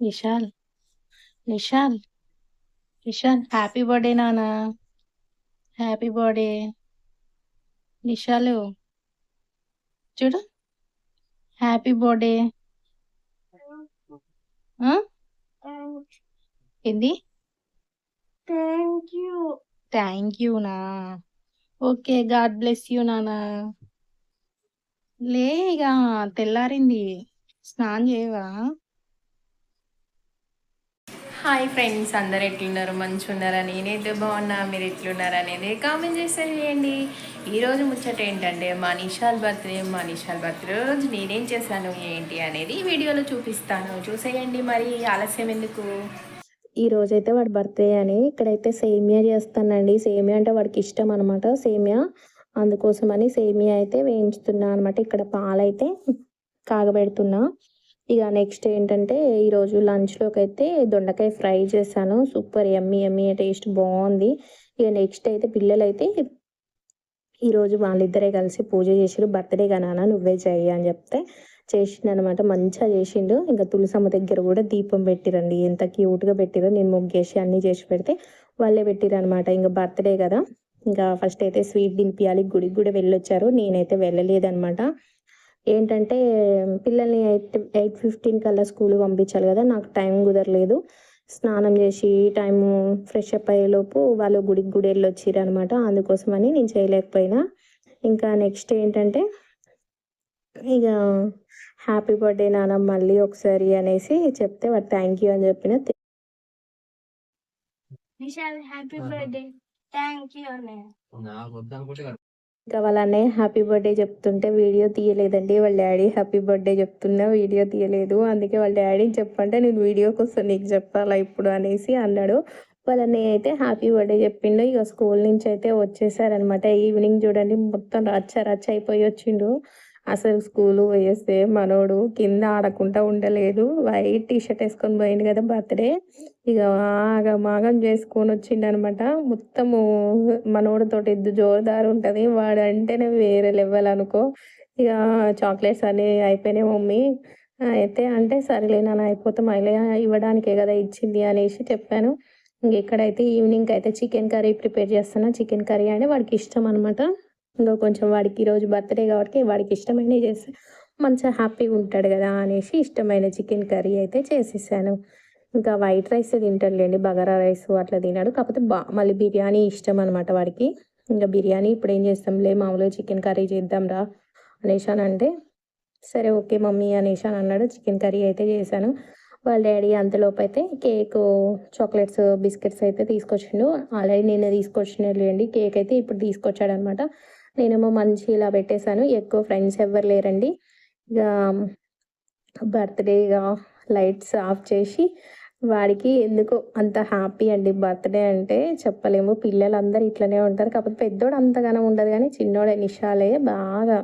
నిషాల్ Nishal Nishal happy birthday నాన్న. Happy birthday. నిషాలు చూడు. Happy birthday. ఏంది? థ్యాంక్ యూ థ్యాంక్ యూ నా. ఓకే గాడ్ బ్లెస్ యూ నానా లే ఇక తెల్లారింది. స్నానం చేయవా? హాయ్ ఫ్రెండ్స్ అందరు ఎట్లున్నారు? మంచిగా ఉన్నారా నేనైతే బాగున్నా మీరు ఎట్లున్నారు అనేది కామెంట్ చేసేయండి చేయండి ఈరోజు ముచ్చట ఏంటంటే మా నిషాల్ బర్త్డే మా నిషాల్ బర్త్డే రోజు నేనేం చేశాను ఏంటి అనేది వీడియోలో చూపిస్తాను. చూసేయండి మరి ఆలస్యం ఎందుకు? ఈ రోజైతే వాడి బర్త్డే అని ఇక్కడైతే సేమియా చేస్తానండి. సేమియా అంటే వాడికి ఇష్టం అనమాట సేమియా. అందుకోసమని సేమియా అయితే వేయించుతున్నా అనమాట ఇక్కడ పాలైతే కాగబెడుతున్నా. ఇక నెక్స్ట్ ఏంటంటే ఈరోజు లంచ్లోకి అయితే దొండకాయ ఫ్రై చేశాను. సూపర్ ఎమ్మి ఎమ్మి టేస్ట్ బాగుంది ఇక నెక్స్ట్ అయితే పిల్లలైతే ఈరోజు వాళ్ళిద్దరే కలిసి పూజ చేసిరు బర్త్డే నాన్న నువ్వే చెయ్యి అని చెప్తే చేసిండు అనమాట మంచిగా చేసిండు. ఇంకా తులసమ్మ దగ్గర కూడా దీపం పెట్టిరండి. ఎంత క్యూట్గా పెట్టిరో నేను ముగ్గేసి అన్నీ చేసి పెడితే వాళ్ళే పెట్టిరు అనమాట ఇంకా బర్త్డే కదా. ఇంకా ఫస్ట్ అయితే స్వీట్ తినిపించాలి గుడికి కూడా వెళ్ళొచ్చారు. నేనైతే వెళ్ళలేదనమాట ఏంటంటే పిల్లల్ని ఎయిట్ ఎయిట్ ఫిఫ్టీన్ కల్లా స్కూల్ పంపించాలి కదా నాకు టైం కుదరలేదు. స్నానం చేసి టైము ఫ్రెష్ అప్ అయ్యేలోపు వాళ్ళు గుడికి గుడి వెళ్ళొచ్చిరు అనమాట అందుకోసమని నేను చేయలేకపోయినా. ఇంకా నెక్స్ట్ ఏంటంటే ఇక హ్యాపీ బర్త్డే నాన్న మళ్ళీ ఒకసారి అనేసి చెప్తే వాడు థ్యాంక్ యూ అని చెప్పిన Vishal happy birthday. Thank you అన్నయ్య. ఇంకా వాళ్ళ అన్నయ్య హ్యాపీ బర్త్డే చెప్తుంటే వీడియో తీయలేదండి వాళ్ళ డాడీ హ్యాపీ బర్త్డే చెప్తున్నా వీడియో తీయలేదు. అందుకే వాళ్ళ డాడీని చెప్పంటే నేను వీడియోకి వస్తాను నీకు చెప్పాలా ఇప్పుడు అనేసి అన్నాడు. వాళ్ళ అన్నయ్య అయితే హ్యాపీ బర్త్డే చెప్పిండు. ఇక స్కూల్ నుంచి అయితే వచ్చేసారనమాట. ఈవినింగ్ చూడండి మొత్తం రచ్చ రచ్చ అయిపోయి వచ్చిండు. అసలు స్కూల్ పోయేస్తే మనోడు కింద ఆడకుండా ఉండలేదు. వైట్ టీ షర్ట్ వేసుకొని పోయింది కదా బర్త్డే. ఇక ఆగ మాగం చేసుకొని వచ్చిండు అనమాట మొత్తము మనోడితోటి ఇద్దు జోరుదారు ఉంటుంది. వాడు అంటేనే వేరే లెవెల్ అనుకో. ఇక చాక్లెట్స్ అన్నీ అయిపోయినాయి మమ్మీ. అయితే అంటే సరేలే నాన్న అయిపోతే. మళ్ళీ ఇవ్వడానికే కదా ఇచ్చింది అనేసి చెప్పాను. ఇంక ఎక్కడైతే ఈవినింగ్ అయితే చికెన్ కర్రీ ప్రిపేర్ చేస్తాను చికెన్ కర్రీ అంటే వాడికి ఇష్టం అనమాట ఇంకా కొంచెం వాడికి ఈరోజు బర్త్డే కాబట్టి వాడికి ఇష్టమైనవి చేస్తే. మంచిగా హ్యాపీగా ఉంటాడు కదా అనేసి ఇష్టమైన చికెన్ కర్రీ అయితే చేసేసాను. ఇంకా వైట్ రైస్ తింటాడులేండి బగారా రైస్ అట్లా తినాడు కాకపోతే బా మళ్ళీ బిర్యానీ ఇష్టం అనమాట వాడికి. ఇంకా బిర్యానీ ఇప్పుడు ఏం చేస్తాంలే మామూలుగా చికెన్ కర్రీ చేద్దాంరా అనేసి అని అంటే సరే ఓకే మమ్మీ అనేసి అని అన్నాడు. చికెన్ కర్రీ అయితే చేశాను. వాళ్ళ డాడీ అంతలోపు అయితే కేక్ చాక్లెట్స్ బిస్కెట్స్ అయితే తీసుకొచ్చిండు. ఆల్రెడీ నేను తీసుకొచ్చినలేండి కేక్ అయితే ఇప్పుడు తీసుకొచ్చాడు అనమాట నేనేమో మంచి ఇలా పెట్టేశాను. ఎక్కువ ఫ్రెండ్స్ ఎవరు లేరండి. ఇక బర్త్డేగా లైట్స్ ఆఫ్ చేసి వాడికి ఎందుకు అంత హ్యాపీ అండి. బర్త్డే అంటే చెప్పలేము. పిల్లలందరూ ఇట్లనే ఉంటారు. కాకపోతే పెద్దోడు అంతగానో ఉండదు కానీ చిన్నోడే నిషాలే బాగా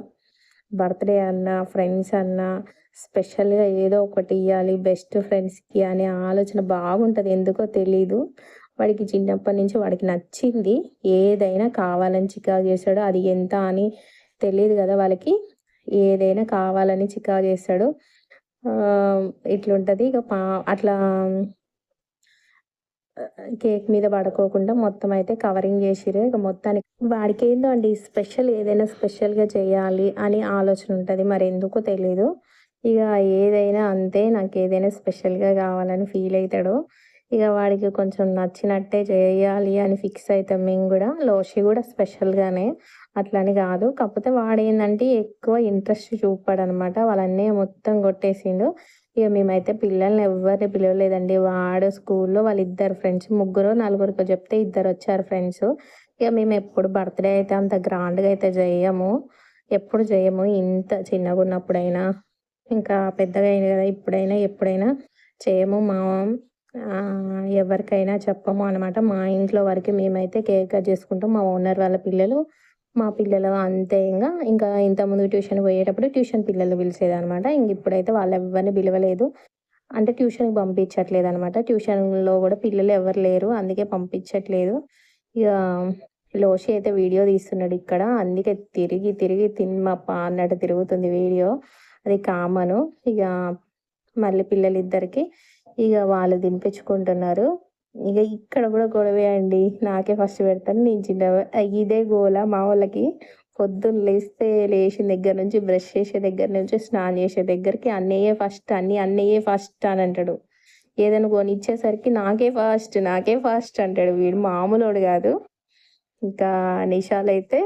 బర్త్డే అన్నా ఫ్రెండ్స్ అన్నా స్పెషల్గా ఏదో ఒకటి ఇవ్వాలి బెస్ట్ ఫ్రెండ్స్కి అనే ఆలోచన బాగుంటుంది. ఎందుకో తెలీదు. వాడికి చిన్నప్పటి నుంచి వాడికి నచ్చింది. ఏదైనా కావాలని చికా చేస్తాడు అది ఎంత అని తెలియదు కదా వాళ్ళకి. ఏదైనా కావాలని చికా చేస్తాడు ఇట్లుంటుంది. ఇక పా అట్లా కేక్ మీద పడుకోకుండా మొత్తం అయితే కవరింగ్ చేసిరు ఇక మొత్తానికి వాడికి ఏందో అండి స్పెషల్ ఏదైనా స్పెషల్గా చేయాలి అని ఆలోచన ఉంటుంది. మరి ఎందుకో తెలీదు. ఇక ఏదైనా అంతే నాకు ఏదైనా స్పెషల్గా కావాలని ఫీల్ అవుతాడు ఇక వాడికి కొంచెం నచ్చినట్టే చేయాలి అని ఫిక్స్ అవుతాం మేము కూడా. లోషి కూడా స్పెషల్గానే అట్లని కాదు. కాకపోతే వాడు ఏంటంటే ఎక్కువ ఇంట్రెస్ట్ చూపాడు అనమాట వాళ్ళన్నీ మొత్తం కొట్టేసిండు. ఇక మేమైతే పిల్లల్ని ఎవరిని పిలవలేదండి. వాడు స్కూల్లో వాళ్ళిద్దరు ఫ్రెండ్స్ ముగ్గురు నలుగురికి చెప్తే ఇద్దరు వచ్చారు ఫ్రెండ్స్ ఇక మేము ఎప్పుడు బర్త్డే అయితే అంత గ్రాండ్గా అయితే చేయము ఎప్పుడు చేయము ఇంత చిన్నగా ఉన్నప్పుడైనా. ఇంకా పెద్దగా అయింది కదా ఇప్పుడైనా ఎప్పుడైనా చేయము మా ఎవరికైనా చెప్పము అనమాట మా ఇంట్లో వరకు మేమైతే కేక్ కట్ చేసుకుంటాం. మా ఓనర్ వాళ్ళ పిల్లలు మా పిల్లలు అంతే ఇంకా ఇంకా ఇంతకుముందు ట్యూషన్ పోయేటప్పుడు ట్యూషన్ పిల్లలు పిలిచేది అనమాట ఇంక ఇప్పుడైతే వాళ్ళు ఎవరిని పిలవలేదు. అంటే ట్యూషన్కి పంపించట్లేదు అనమాట ట్యూషన్లో కూడా పిల్లలు ఎవరు లేరు. అందుకే పంపించట్లేదు. ఇక లోషి అయితే వీడియో తీస్తున్నాడు ఇక్కడ. అందుకే తిరిగి తిరిగి తిమ్మప్ప అన్నట్టు తిరుగుతుంది వీడియో. అది కామను. ఇక మళ్ళీ పిల్లలిద్దరికి ఇక వాళ్ళు తినిపించుకుంటున్నారు. ఇక ఇక్కడ కూడా గొడవే అండి. నాకే ఫస్ట్ పెడతాను నేను చిన్న ఇదే గోల మా వాళ్ళకి. పొద్దున్న లేస్తే లేచిన దగ్గర నుంచి బ్రష్ చేసే దగ్గర నుంచి స్నానం చేసే దగ్గరికి అన్నయ్యే ఫస్ట్ అన్ని అన్నయ్యే ఫస్ట్ అని అంటాడు. ఏదైనా కొనిచ్చేసరికి నాకే ఫస్ట్ నాకే ఫస్ట్ అంటాడు. వీడు మామూలోడు కాదు. ఇంకా నిషాలు అయితే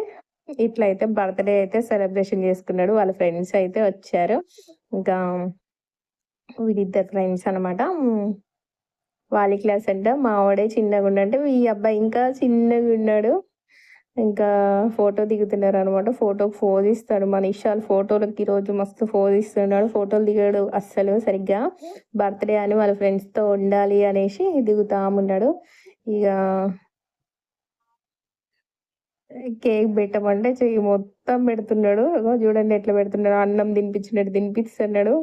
ఇట్లయితే బర్త్డే అయితే సెలబ్రేషన్ చేసుకున్నాడు. వాళ్ళ ఫ్రెండ్స్ అయితే వచ్చారు. ఇంకా వీళ్ళిద్దరు ఫ్రెండ్స్ అనమాట వాళ్ళ క్లాస్ అంట. మా వాడే చిన్నగా ఉండంటే ఈ అబ్బాయి ఇంకా చిన్నగా ఉన్నాడు. ఇంకా ఫోటో దిగుతున్నారు అనమాట ఫోటోకి ఫోజ్ ఇస్తాడు. మన ఇషాల్ ఫోటోలకి ఈరోజు మస్తు ఫోజ్ ఇస్తున్నాడు. ఫోటోలు దిగాడు అస్సలు సరిగ్గా. బర్త్డే అని వాళ్ళ ఫ్రెండ్స్తో ఉండాలి అనేసి దిగుతా ఉన్నాడు. ఇక కేక్ పెట్టమంటే చెయ్యి మొత్తం పెడుతున్నాడు. చూడండి ఎట్లా పెడుతున్నాడు. అన్నం తినిపించినట్టు తినిపిస్తున్నాడు.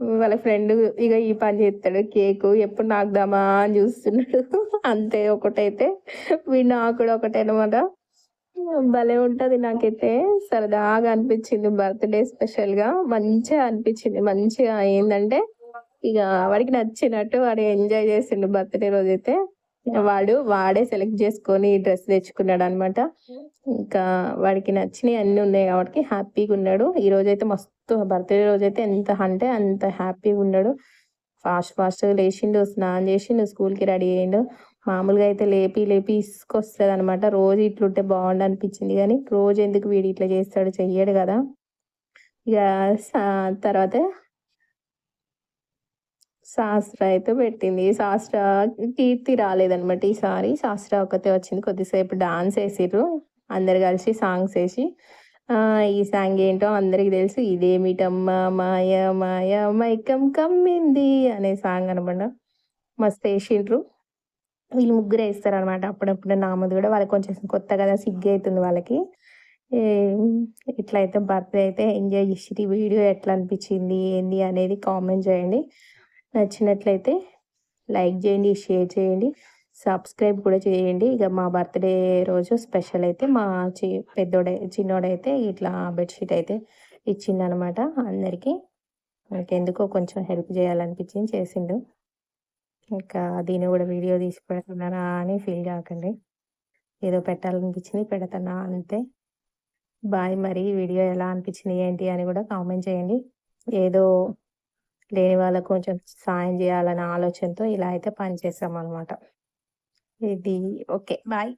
వాళ్ళ ఫ్రెండ్ ఇక ఈ పని చేస్తాడు కేక్ ఎప్పుడు నాకుదామా అని చూస్తున్నాడు. అంతే ఒకటైతే వీడు కూడా ఒకటే అనమాట భలే ఉంటుంది నాకైతే. సరదాగా అనిపించింది బర్త్డే స్పెషల్గా మంచిగా అనిపించింది. మంచిగా ఏంటంటే ఇక వాడికి నచ్చినట్టు వాడు ఎంజాయ్ చేసిండు బర్త్డే రోజైతే. వాడు వాడే సెలెక్ట్ చేసుకొని డ్రెస్ తెచ్చుకున్నాడు అనమాట ఇంకా వాడికి నచ్చినవి అన్ని ఉన్నాయి కాబట్టి హ్యాపీగా ఉన్నాడు. ఈ రోజైతే మస్తు బర్త్డే రోజైతే ఎంత అంటే అంత హ్యాపీగా ఉన్నాడు. ఫాస్ట్ ఫాస్ట్గా లేచిండు స్నానం చేసిండు స్కూల్కి రెడీ అయ్యిండు. మామూలుగా అయితే లేపి లేపి ఇసుకొస్తుంది అనమాట రోజు ఇట్లుంటే బాగుండు అనిపించింది కానీ రోజు ఎందుకు వీడు ఇట్లా చేస్తాడు చెయ్యడు కదా. ఇక తర్వాత శాస్త్ర అయితే పెట్టింది. శాస్త్ర కీర్తి రాలేదనమాట ఈసారి. శాస్త్ర ఒకతే వచ్చింది. కొద్దిసేపు డాన్స్ వేసిర్రు. అందరు కలిసి సాంగ్స్ వేసి ఈ సాంగ్ ఏంటో అందరికి తెలుసు. ఇదేమిటమ్మా మాయ మాయ మైకం కమ్మింది అనే సాంగ్ అనమాట మస్తు వేసిండ్రు వీళ్ళు ముగ్గురు వేస్తారు అనమాట అప్పుడప్పుడు నామది కూడా వాళ్ళకి కొంచెం కొత్త కదా సిగ్గు అవుతుంది వాళ్ళకి. ఏ, ఇట్లా అయితే బర్త్డే అయితే ఎంజాయ్ చేసి వీడియో ఎట్లా అనిపించింది ఏంది అనేది కామెంట్ చేయండి. నచ్చినట్లయితే లైక్ చేయండి షేర్ చేయండి సబ్స్క్రైబ్ కూడా చేయండి. ఇక మా బర్త్డే రోజు స్పెషల్ అయితే మా చి పెద్దోడే చిన్నోడైతే ఇట్లా బెడ్షీట్ అయితే ఇచ్చిందనమాట అందరికీ. మనకి ఎందుకో కొంచెం హెల్ప్ చేయాలనిపించింది చేసిండు. ఇంకా దీన్ని కూడా వీడియో తీసి పెడుతున్నానా అని ఫీల్ కాకండి. ఏదో పెట్టాలనిపించింది పెడతానా అంతే. బాయ్ మరి వీడియో ఎలా అనిపించింది ఏంటి అని కూడా కామెంట్ చేయండి. ఏదో లేని వాళ్ళకు కొంచెం సాయం చేయాలనే ఆలోచనతో ఇలా అయితే పనిచేసాం అనమాట ఇది ఓకే బాయ్.